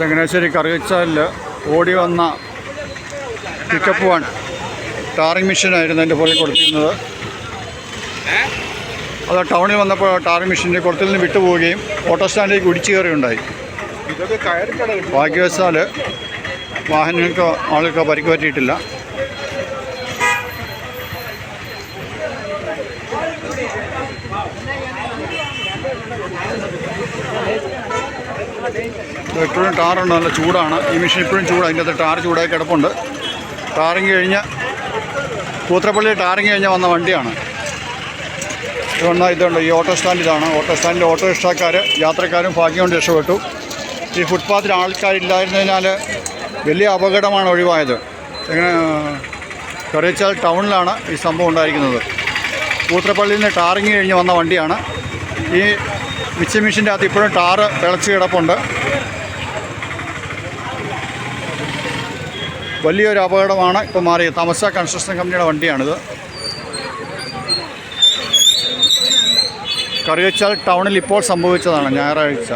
ചങ്ങനാശ്ശേരി കറുകച്ചാലിൽ ഓടി വന്ന pickup one tarring മെഷീനായിരുന്നു എന്റെ പുറകിൽ കൊടുത്തിരുന്നത്. അത് ടൗണിൽ വന്നപ്പോൾ ടാറിങ് മെഷീന്റെ കുളത്തിൽ നിന്ന് വിട്ടുപോവുകയും ഓട്ടോ സ്റ്റാൻഡിലേക്ക് ഇടിച്ചു കയറിയുണ്ടായി ഭാഗ്യവശാൽ വാഹനങ്ങൾക്ക് ആളുകൾക്ക് പരിക്ക് പറ്റിയിട്ടില്ല ഇപ്പോഴും ടാറുണ്ട് നല്ല ചൂടാണ്. ഈ മെഷീൻ ഇപ്പോഴും ചൂടാണ് അതിന്റെ അകത്ത് ടാർ ചൂടായി കിടപ്പുണ്ട്. ടാറിങ് കഴിഞ്ഞ് കൂത്രപ്പള്ളി ടാറിങ് കഴിഞ്ഞ് വന്ന വണ്ടിയാണ്. ഇതുകൊണ്ട് ഇതുണ്ട്? ഈ ഓട്ടോ സ്റ്റാൻഡ് ഇതാണ്. ഓട്ടോ സ്റ്റാൻഡിൽ ഓട്ടോ ഇഷ്ടക്കാർ യാത്രക്കാരും ഭാഗ്യം കൊണ്ട് രക്ഷപ്പെട്ടു. ഈ ഫുട്പാത്തിൽ ആൾക്കാരില്ലായിരുന്നതിനാൽ വലിയ അപകടമാണ് ഒഴിവായത്. എങ്ങനെ കറിയച്ചാൽ ടൗണിലാണ് ഈ സംഭവം ഉണ്ടായിരിക്കുന്നത്. കൂത്രപ്പള്ളിയിൽ നിന്ന് ടാറിങ് കഴിഞ്ഞ് വന്ന വണ്ടിയാണ്. ഈ മിക്സി മെഷീന്റെ അകത്ത് ഇപ്പോഴും ടാറ് തിളച്ച് കിടപ്പുണ്ട്. വലിയൊരു അപകടമാണ്. ഇപ്പോൾ മാറിയത് തമസ കൺസ്ട്രക്ഷൻ കമ്പനിയുടെ വണ്ടിയാണിത്. കറുകച്ചാൽ ടൗണിൽ ഇപ്പോൾ സംഭവിച്ചതാണ് ഞായറാഴ്ച.